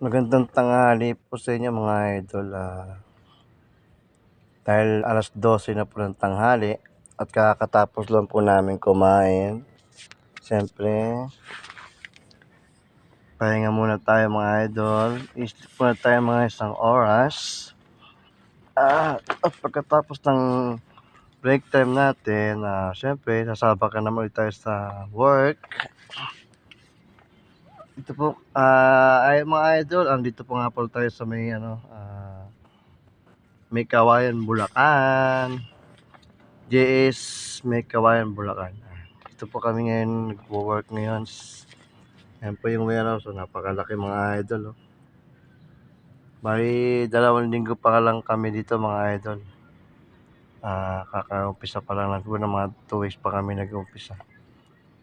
Magandang tanghali po sa inyo mga idol. Ah, dahil alas 12 na po ng tanghali at kakatapos lang po namin kumain. Siyempre, pahinga muna tayo mga idol. Isip muna tayo mga isang oras. Ah, at pagkatapos ng break time natin, ah, siyempre, sasaba ka naman tayo sa work. Ito po, ah, ay mga idol, andito po nga po tayo sa may ano, ah, may Kawayan, Bulacan. JS may Kawayan, Bulacan. Ito po kami ngayon, nagwo-work ngayon. Yan po yung warehouse, so napakalaki mga idol. Oh. Bali, dalawang linggo pa lang kami dito mga idol. Ah, kaka-umpisa pa lang ng mga 2 weeks pa kami nag-umpisa.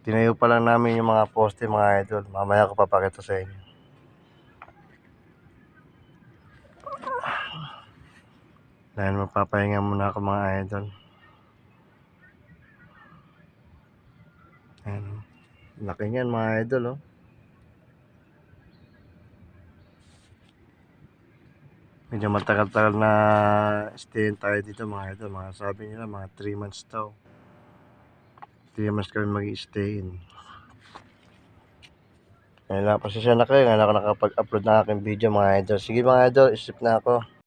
Tinayo pa lang namin yung mga poste mga idol. Mamaya ko papakita sa inyo. Dahil mapapahinga muna ako mga idol. Ayan. Laki niyan mga idol oh. Medyo matagal-tagal na stay tayo dito mga idol. Mga sabi nila mga 3 months daw. 3 months kami mag-stay in. Kaya pasensya na kayo, ngayon ako nakapag-upload ng aking video mga idol. Sige mga idol, isip na ako.